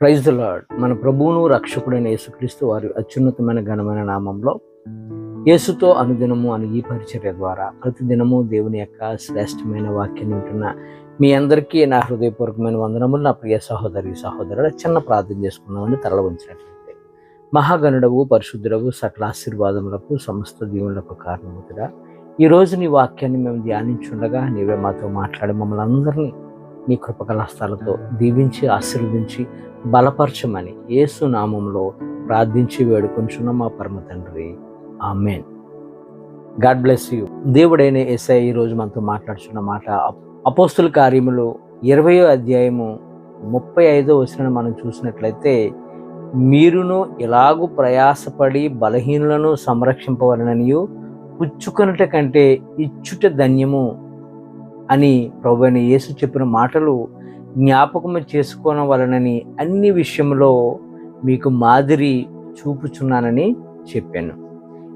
Praise the మన ప్రభువును రక్షకుడైన యేసుక్రీస్తు వారి అత్యున్నతమైన ఘనమైన నామంలో యేసుతో అనుదినము అని ఈ పరిచర్య ద్వారా ప్రతిదినము దేవుని యొక్క శ్రేష్టమైన వాక్యాన్ని వింటున్న మీ అందరికీ నా హృదయపూర్వకమైన వందనములు. నా ప్రియ సహోదరి సహోదరుల చిన్న ప్రార్థన చేసుకున్నామని తరల ఉంచినట్లయితే మహాగణుడవు పరిశుద్ధుడవు సకల ఆశీర్వాదములకు సమస్త దీవులకు కారణమవుతుడా ఈ రోజు నీ వాక్యాన్ని మేము ధ్యానించుండగా నీవే మాతో మాట్లాడి మమ్మల్ని అందరినీ నీ కృపకల హస్తాలతో దీవించి ఆశీర్వదించి బలపరచమని యేసు నామంలో ప్రార్థించి వేడుకొంచున్న మా పరమ తండ్రి. ఆమెన్. God bless you. దేవుడైన ఎస్ఐ ఈ రోజు మనతో మాట్లాడుతున్న మాట అపోస్తుల కార్యములు ఇరవయో అధ్యాయము ముప్పై ఐదో వచ్చిన మనం చూసినట్లయితే మీరును ఎలాగు ప్రయాసపడి బలహీనులను సంరక్షింపవలననియు పుచ్చుకొనుట కంటే ఇచ్చుట ధన్యము అని ప్రభు అయిన యేసు చెప్పిన మాటలు జ్ఞాపకము చేసుకోవడం వలనని అన్ని విషయంలో మీకు మాదిరి చూపుచున్నానని చెప్పాను.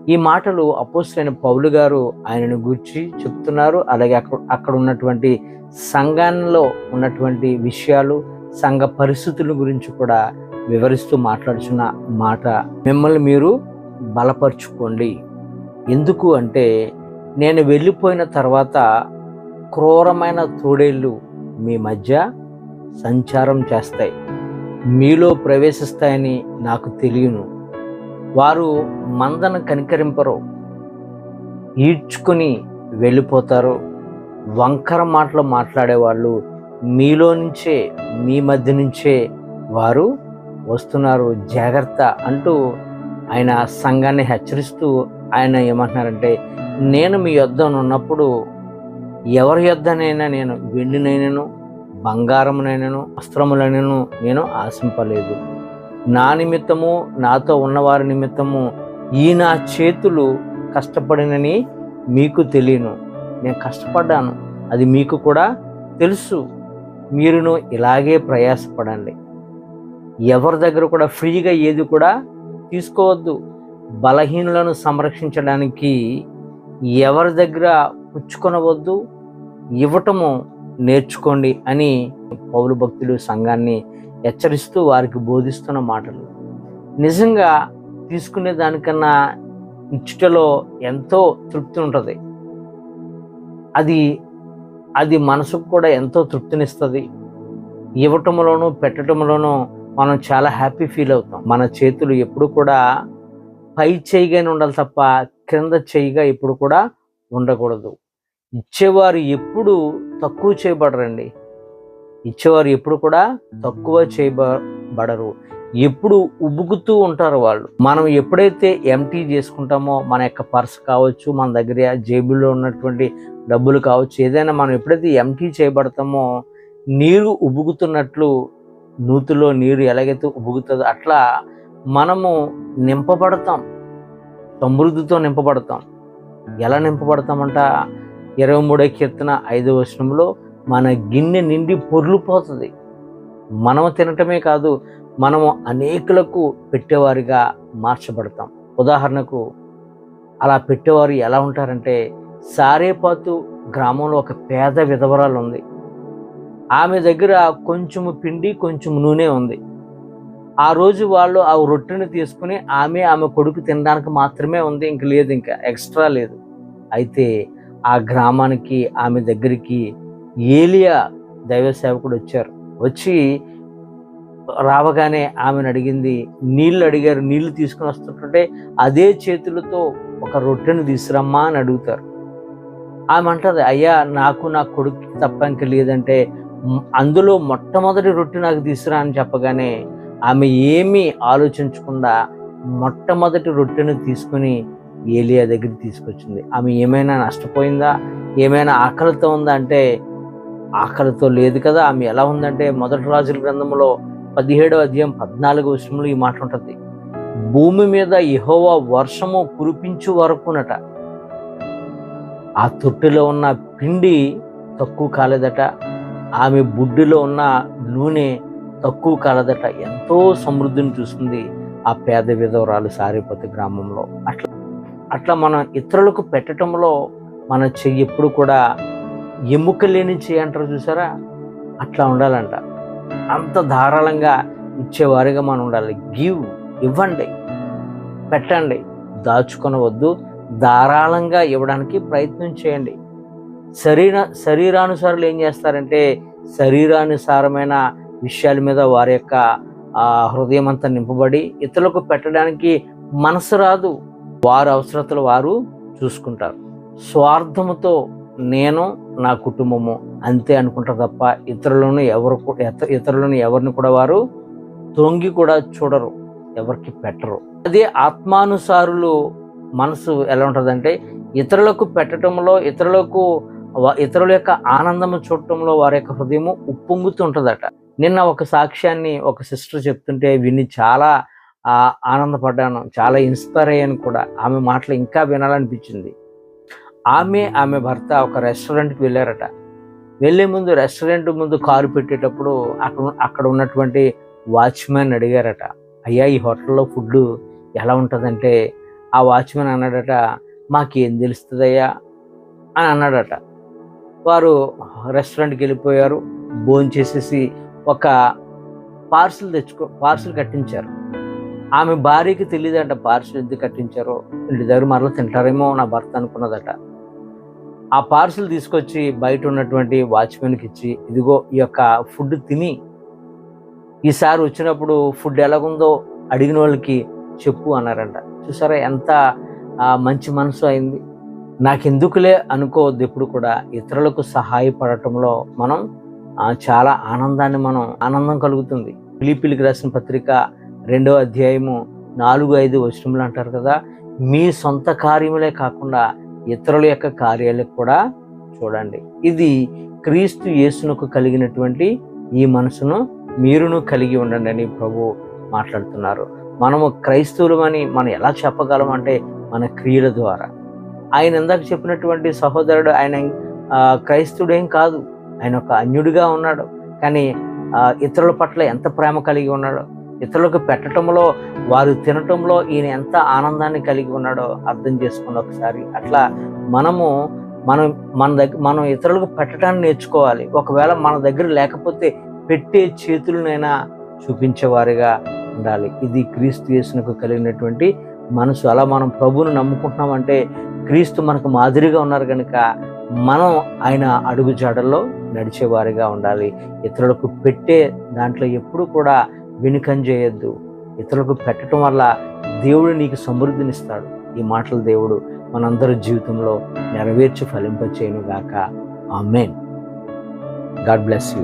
ఈ మాటలు అపోసైన పౌలు గారు ఆయనను గుర్చి చెప్తున్నారు. అలాగే అక్కడ అక్కడ ఉన్నటువంటి సంఘంలో ఉన్నటువంటి విషయాలు సంఘ పరిస్థితుల గురించి కూడా వివరిస్తూ మాట్లాడుచున్న మాట మిమ్మల్ని మీరు బలపరుచుకోండి. ఎందుకు అంటే నేను వెళ్ళిపోయిన తర్వాత క్రూరమైన తోడేళ్ళు మీ మధ్య సంచారం చేస్తాయి. మీలో ప్రవేశిస్తాయని నాకు తెలియను. వారు మందను కనికరింపరు. ఈడ్చుకొని వెళ్ళిపోతారు. వంకర మాటలు మాట్లాడేవాళ్ళు మీలో నుంచే మీ మధ్య నుంచే వారు వస్తున్నారు. జాగ్రత్త అంటూ ఆయన సంఘాన్ని హెచ్చరిస్తూ ఆయన ఏమంటున్నారంటే నేను మీ యొద్ద ఉన్నప్పుడు ఎవరి యొద్దనైనా నేను వెండినైనను బంగారమునైనను వస్త్రములైనను నేను ఆశింపలేదు. నా నిమిత్తము నాతో ఉన్నవారి నిమిత్తము ఈ నా చేతులు కష్టపడినని మీకు తెలియను. నేను కష్టపడ్డాను అది మీకు కూడా తెలుసు. మీరును ఇలాగే ప్రయాసపడండి. ఎవరి దగ్గర కూడా ఫ్రీగా ఏది కూడా తీసుకోవద్దు. బలహీనులను సంరక్షించడానికి ఎవరి దగ్గర పుచ్చుకొనవద్దు. ఇవ్వటము నేర్చుకోండి అని పౌరు భక్తులు సంఘాన్ని హెచ్చరిస్తూ వారికి బోధిస్తున్న మాటలు. నిజంగా తీసుకునే దానికన్నా ఇచ్చుటలో ఎంతో తృప్తి ఉంటుంది. అది అది మనసుకు కూడా ఎంతో తృప్తినిస్తుంది. ఇవ్వటంలోనూ పెట్టడంలోనూ మనం చాలా హ్యాపీ ఫీల్ అవుతాం. మన చేతులు ఎప్పుడు కూడా పై చేయిగానే ఉండాలి తప్ప క్రింద చేయిగా ఎప్పుడు కూడా ఉండకూడదు. ఇచ్చేవారు ఎప్పుడు తక్కువ చేయబడరండి. ఇచ్చేవారు ఎప్పుడు కూడా తక్కువ చేయబడరు. ఎప్పుడు ఉబ్బుకుతూ ఉంటారు వాళ్ళు. మనం ఎప్పుడైతే ఎంటీ చేసుకుంటామో మన యొక్క పర్స్ కావచ్చు మన దగ్గర జేబులో ఉన్నటువంటి డబ్బులు కావచ్చు ఏదైనా మనం ఎప్పుడైతే ఎంటీ చేయబడతామో నీరు ఉబ్బుకుతున్నట్లు నూతులో నీరు ఎలాగైతే ఉబ్బుకుతుందో అట్లా మనము నింపబడతాం. సమృద్ధితో నింపబడతాం. ఎలా నింపబడతామంట? ఇరవై మూడో కీర్తన ఐదో వచనంలో మన గిన్నె నిండి పొర్లిపోతుంది. మనము తినటమే కాదు మనము అనేకులకు పెట్టేవారిగా మార్చబడతాం. ఉదాహరణకు అలా పెట్టేవారు ఎలా ఉంటారంటే సారేపాతు గ్రామంలో ఒక పేద విధవరాలు ఉంది ఆమె దగ్గర కొంచెము పిండి కొంచెం నూనె ఉంది. ఆ రోజు వాళ్ళు ఆ రొట్టెని తీసుకుని ఆమె ఆమె కొడుకు తినడానికి మాత్రమే ఉంది ఇంక లేదు ఇంకా ఎక్స్ట్రా లేదు. అయితే ఆ గ్రామానికి ఆమె దగ్గరికి ఏలియా దైవ సేవకుడు వచ్చారు. వచ్చి రావగానే ఆమెను అడిగింది నీళ్ళు అడిగారు నీళ్ళు తీసుకుని వస్తుంటే అదే చేతులతో ఒక రొట్టెను తీసురమ్మా అని అడుగుతారు. ఆమె అంటది అయ్యా నాకు నా కొడుకు తప్ప ఇంక లేదంటే అందులో మొట్టమొదటి రొట్టె నాకు తీసురా అని చెప్పగానే ఆమె ఏమీ ఆలోచించకుండా మొట్టమొదటి రొట్టెను తీసుకుని ఏలియా దగ్గరికి తీసుకొచ్చింది. ఆమె ఏమైనా నష్టపోయిందా? ఏమైనా ఆకలితో ఉందా అంటే ఆకలితో లేదు కదా. ఆమె ఎలా ఉందంటే మొదటి రాజుల గ్రంథంలో పదిహేడవ అధ్యాయం పద్నాలుగు విషయంలో ఈ మాట ఉంటుంది. భూమి మీద ఇహోవా వర్షము కురిపించు వరకునట. ఆ తొట్టిలో ఉన్న పిండి తక్కువ కాలేదట. ఆమె బుడ్డిలో ఉన్న నూనె తక్కువ కాలేదట. ఎంతో సమృద్ధిని చూస్తుంది ఆ పేద విధవరాలు సారిపతి గ్రామంలో. అట్లా అట్లా మనం ఇతరులకు పెట్టడంలో మన చెయ్యి ఎప్పుడు కూడా ఎముక లేని చెయ్యి అంటారు చూసారా? అట్లా ఉండాలంట. అంత ధారాళంగా ఇచ్చేవారిగా మనం ఉండాలి. గివ్ ఇవ్వండి. పెట్టండి. దాచుకొనవద్దు. ధారాళంగా ఇవ్వడానికి ప్రయత్నం చేయండి. శరీర శరీరానుసారులు ఏం చేస్తారంటే శరీరానుసారమైన విషయాల మీద వారి యొక్క హృదయం అంతా నింపబడి ఇతరులకు పెట్టడానికి మనసు రాదు. వారి అవసరతలు వారు చూసుకుంటారు. స్వార్థముతో నేను నా కుటుంబము అంతే అనుకుంటారు తప్ప ఇతరులను ఎవరు ఇతరులను ఎవరిని కూడా వారు తొంగి కూడా చూడరు ఎవరికి పెట్టరు. అదే ఆత్మానుసారులు మనసు ఎలా ఉంటుందంటే ఇతరులకు పెట్టడంలో ఇతరులకు ఇతరుల యొక్క ఆనందము చూడటంలో వారి యొక్క హృదయము ఉప్పొంగుతుంటుందట నిన్న ఒక సాక్ష్యాన్ని ఒక సిస్టర్ చెప్తుంటే విని చాలా ఆనందపడ్డాను. చాలా ఇన్స్పైర్ అయ్యాను కూడా. ఆమె మాటలు ఇంకా వినాలనిపించింది. ఆమె ఆమె భర్త ఒక రెస్టారెంట్కి వెళ్ళారట. వెళ్ళే ముందు రెస్టారెంట్ ముందు కారు పెట్టేటప్పుడు అక్కడ అక్కడ ఉన్నటువంటి వాచ్మెన్ అడిగారట. అయ్యా ఈ హోటల్లో ఫుడ్ ఎలా ఉంటుందంటే? ఆ వాచ్మెన్ అన్నాడట మాకేం తెలుస్తుందయ్యా? అని అన్నాడట. వారు రెస్టారెంట్కి వెళ్ళిపోయారు. భోంచేసేసి ఒక పార్సిల్ తెచ్చుకో పార్సిల్ కట్టించారు. ఆమె భార్యకి తెలియదంట పార్సల్ ఎందుకు కట్టించారో. ఇంటి దగ్గర మరలా తింటారేమో నా భర్త అనుకున్నదట. ఆ పార్సల్ తీసుకొచ్చి బయట ఉన్నటువంటి వాచ్మెన్కి ఇచ్చి ఇదిగో ఈ యొక్క ఫుడ్ తిని ఈసారి వచ్చినప్పుడు ఫుడ్ ఎలాగుందో అడిగిన వాళ్ళకి చెప్పు అన్నారంట. చూసారా ఎంత మంచి మనసు అయింది. నాకెందుకులే అనుకోవద్దు ఎప్పుడు కూడా. ఇతరులకు సహాయపడటంలో మనం చాలా ఆనందాన్ని మనం ఆనందం కలుగుతుంది. పిలిపిలికి రాసిన పత్రిక రెండో అధ్యాయము నాలుగు ఐదు వచనములు అంటారు కదా మీ సొంత కార్యములే కాకుండా ఇతరుల యొక్క కార్యాలకు కూడా చూడండి. ఇది క్రీస్తు యేసునకు కలిగినటువంటి ఈ మనసును మీరును కలిగి ఉండండి అని ప్రభు మాట్లాడుతున్నారు. మనము క్రైస్తవులమని మనం ఎలా చెప్పగలం అంటే మన క్రియల ద్వారా. ఆయన ఇందాక చెప్పినటువంటి సహోదరుడు ఆయన క్రైస్తవుడేం కాదు. ఆయన ఒక అన్యుడిగా ఉన్నాడు. కానీ ఇతరుల పట్ల ఎంత ప్రేమ కలిగి ఉన్నాడో? ఇతరులకు పెట్టడంలో వారు తినటంలో ఈయన ఎంత ఆనందాన్ని కలిగి ఉన్నాడో అర్థం చేసుకుని ఒకసారి. అట్లా మనము మనం మన దగ్గర మనం ఇతరులకు పెట్టడాన్ని నేర్చుకోవాలి. ఒకవేళ మన దగ్గర లేకపోతే పెట్టే చేతులనైనా చూపించేవారిగా ఉండాలి. ఇది క్రీస్తు యేసునకు కలిగినటువంటి మనసు. అలా మనం ప్రభువును నమ్ముకుంటున్నామంటే క్రీస్తు మనకు మాదిరిగా ఉన్నారు కనుక మనం ఆయన అడుగుజాడల్లో నడిచేవారిగా ఉండాలి. ఇతరులకు పెట్టే దాంట్లో ఎప్పుడు కూడా వెనుకం చేయొద్దు. ఇతరులకు పెట్టడం వల్ల దేవుడు నీకు సమృద్ధినిస్తాడు. ఈ మాటలు దేవుడు మనందరి జీవితంలో నెరవేర్చి ఫలింపచేయను గాక ఆమెన్. God bless you.